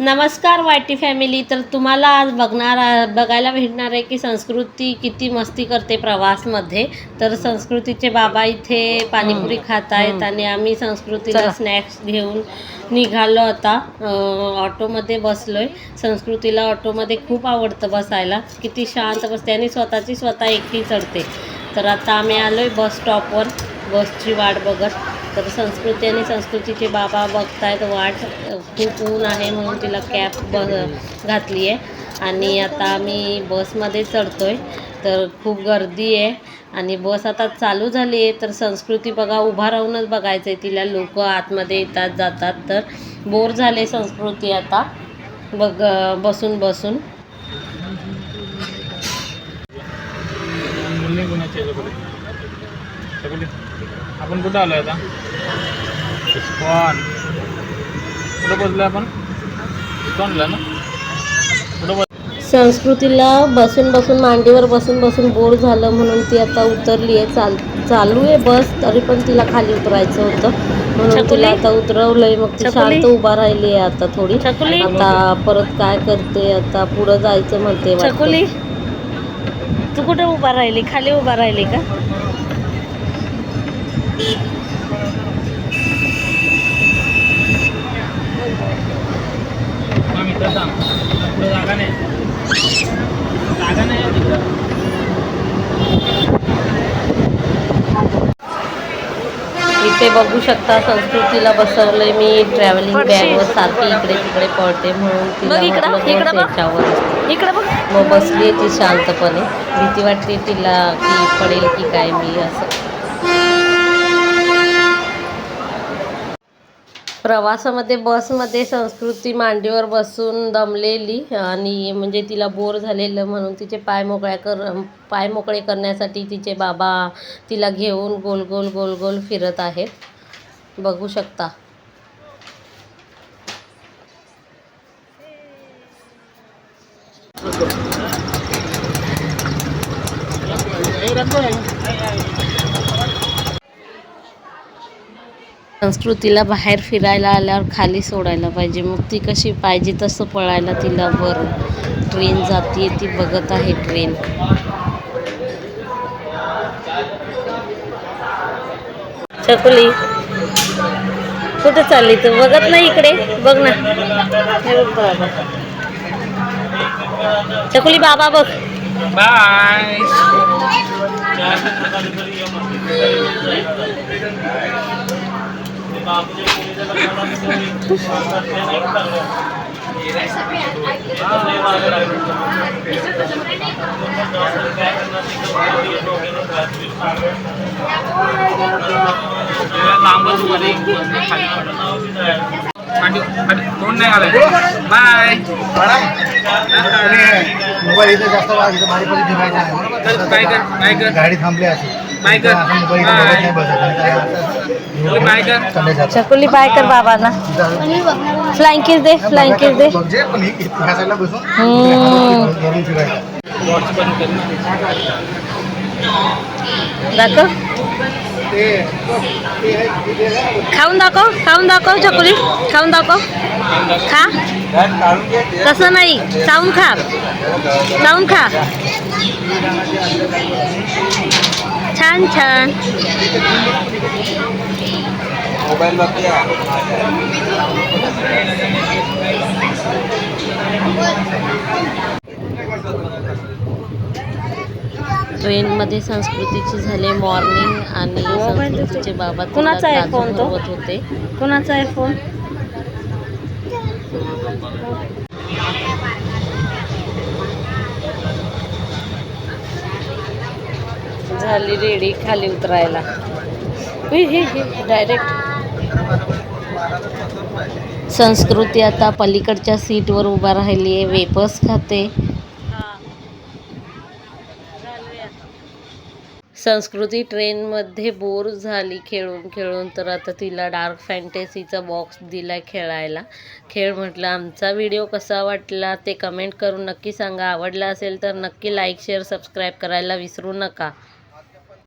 नमस्कार YT family. तर तुम्हाला आज बघणार बघायला भेटणार आहे की संस्कृती किती मस्ती करते प्रवासमध्ये. तर संस्कृतीचे बाबा इथे पाणीपुरी खात आहेत आणि आम्ही संस्कृतीला. स्नॅक्स घेऊन निघालो आता. ऑटोमध्ये बसलोय. संस्कृतीला ऑटोमध्ये खूप आवडतं बसायला. किती शांत बसते आणि स्वतःची स्वतः एकटी चढते. तर आता आम्ही आलोय बस स्टॉपवर बसची वाट बघत. तर संस्कृती आणि संस्कृतीचे बाबा बघतायत वाट खूप ऊन आहे म्हणून तिला कॅप ब घातली आहे. आणि आता आम्ही बसमध्ये चढतो आहे तर खूप गर्दी आहे. आणि बस आता चालू झाली आहे तर संस्कृती बघा उभा राहूनच बघायचं आहे तिला. लोक आतमध्ये येतात जातात तर बोर झाले संस्कृती आता. बघ बसून बसून. आपण कुठं आलो आता? इस्कॉन. कुठं बसलो आपण? इस्कॉनला ना? कुठं बस संस्कृतीला बसून बसून मांडीवर बसून बसून बोर झालं म्हणून ती आता उतरली आहे. चाल चालू आहे बस तरी पण तिला खाली उतरायचं होतं. म्हणून? तिला आता उतरवलंय. मग ती? शांत उभा राहिली आहे आता थोडी? आता परत काय करते आता पुढं जायचं म्हणते तू कुठे उभा राहिली? खाली उभा राहिली का? जागा नाही. जागा नाही आहे तिकडं. इथे बघू शकता संस्कृतीला बसवलंय मी ट्रॅव्हलिंग. बॅगवर सारखी इकडे तिकडे पळते म्हणून तिला बघ इकडं, म्हटलं इकडं बस बघ. याच्यावर इकडे बघ. मग बसली ती शांतपणे. भीती वाटते तिला की पडेल की काय मी असं. प्रवासामध्ये बसमध्ये संस्कृती मांडीवर बसून दमलेली आणि म्हणजे तिला बोर झालेलं म्हणून तिचे पाय मोकळ्या कर पाय मोकळे करण्यासाठी तिचे बाबा तिला घेऊन गोल गोल गोल गोल फिरत आहेत. बघू शकता. संस्कृतीला बाहेर फिरायला आल्यावर खाली सोडायला पाहिजे. मग ती कशी पाहिजे तसं पळायला तिला बरं. ट्रेन जाते ती बघत आहे ट्रेन. छकुली कुठे चालली तू? बघत नाही इकडे? बघ ना. छकुली बाबा. बघ. बाय. लांबच मध्ये कोण नाही आलं बाय मोबाईल इथे जास्त काय कर, काय कर? गाडी थांबली अशी मोबाईल इथं बाय. कर. बाबांना. फ्लाइंग किस दे फ्लाइंग किस दे. हम्म. दाखव. खाऊन दाखव खाऊन दाखव चकोली. खाऊन दाखव. खा. तसं नाही चावून खा. चावून खा. छान छान. ट्रेनमध्ये संस्कृतीची झाले मॉर्निंग आणि मोबाईल संस्कृतीचे बाबा कुणाचा आहे फोन तो? होते. कोणाचा आहे फोन झाली रेडी खाली उतरायला. डायरेक्ट संस्कृती आता पलीकडच्या सीटवर उभा राहिली आहे वेपर्स खाते. संस्कृती ट्रेनमध्ये बोर झाली खेळून खेळून तर आता तिला डार्क फॅन्टसीचा बॉक्स दिला खेळायला. खेळ म्हटलं आमचा व्हिडिओ कसा वाटला ते कमेंट करून नक्की सांगा. आवडला असेल तर नक्की लाईक शेअर सबस्क्राईब करायला विसरू नका.